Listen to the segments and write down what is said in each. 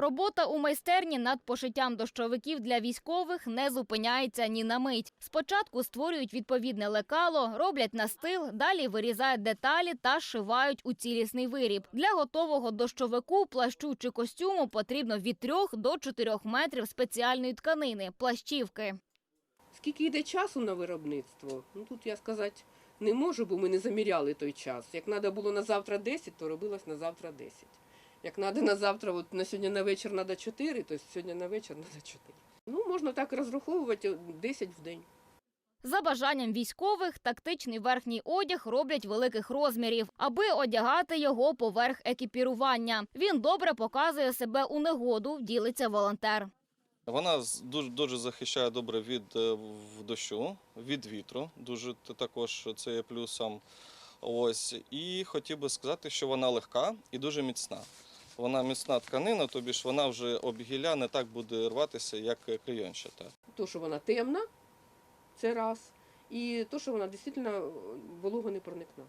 Робота у майстерні над пошиттям дощовиків для військових не зупиняється ні на мить. Спочатку створюють відповідне лекало, роблять настил, далі вирізають деталі та шивають у цілісний виріб. Для готового дощовику, плащу чи костюму потрібно від 3 до 4 метрів спеціальної тканини плащівки. Скільки йде часу на виробництво? Ну тут я сказати не можу, бо ми не заміряли той час. Як треба було на завтра 10, то робилось на завтра 10. Як треба на завтра, от на сьогодні на вечір треба 4, то сьогодні на вечір треба 4. Ну, можна так розраховувати 10 в день. За бажанням військових, тактичний верхній одяг роблять великих розмірів, аби одягати його поверх екіпірування. Він добре показує себе у негоду, ділиться волонтер. Вона дуже, дуже захищає добре від е, дощу, від вітру. Дуже також це є плюсом. Ось і хотів би сказати, що вона легка і дуже міцна. Вона міцна тканина, тобі ж вона вже об гілля не так буде рватися, як клейончата. То, що вона темна, це раз. І то, що вона дійсно волога не проникна.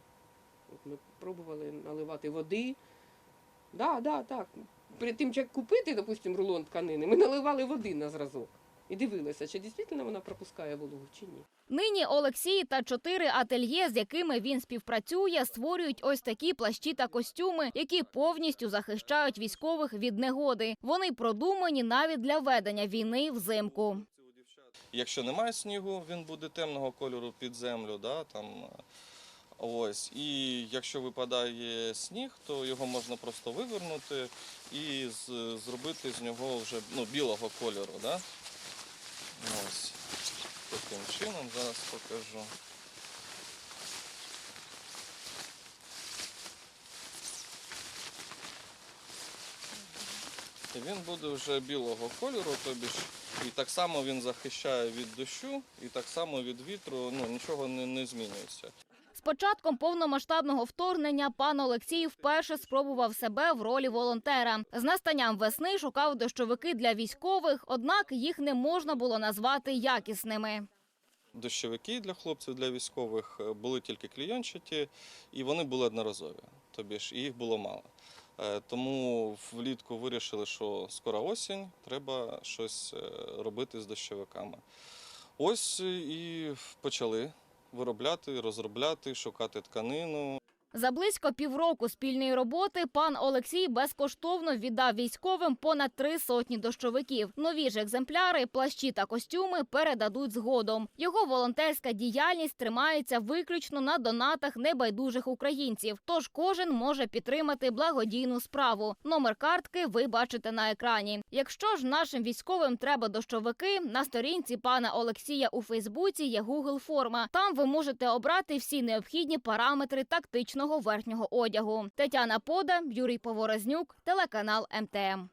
От ми пробували наливати води. Да, да, так. Перед тим, як купити, допустимо, рулон тканини, ми наливали води на зразок і дивилися, чи дійсно вона пропускає вологу, чи ні. Нині Олексій та чотири ательє, з якими він співпрацює, створюють ось такі плащі та костюми, які повністю захищають військових від негоди. Вони продумані навіть для ведення війни взимку. Якщо немає снігу, він буде темного кольору під землю. Да, там, е, ось. І якщо випадає сніг, то його можна просто вивернути і з- зробити з нього вже ну, білого кольору. Да? Ось. Таким чином зараз покажу. І він буде вже білого кольору, тобі ж і так само він захищає від дощу, і так само від вітру, ну нічого не, не змінюється. З початком повномасштабного вторгнення пан Олексій вперше спробував себе в ролі волонтера. З настанням весни шукав дощовики для військових, однак їх не можна було назвати якісними. Дощовики для хлопців, для військових е, були тільки клійончаті, і вони були одноразові. Тобі ж їх було мало. Е, Тому влітку вирішили, що скоро осінь, треба щось е, робити з дощовиками. Ось і почали виробляти, розробляти, шукати тканину. За близько півроку спільної роботи пан Олексій безкоштовно віддав військовим понад три сотні дощовиків. Нові ж екземпляри, плащі та костюми передадуть згодом. Його волонтерська діяльність тримається виключно на донатах небайдужих українців. Тож кожен може підтримати благодійну справу. Номер картки ви бачите на екрані. Якщо ж нашим військовим треба дощовики, на сторінці пана Олексія у Фейсбуці є Google форма. Там ви можете обрати всі необхідні параметри тактичного верхнього одягу. Тетяна Пода, Юрій Поворознюк, телеканал МТМ.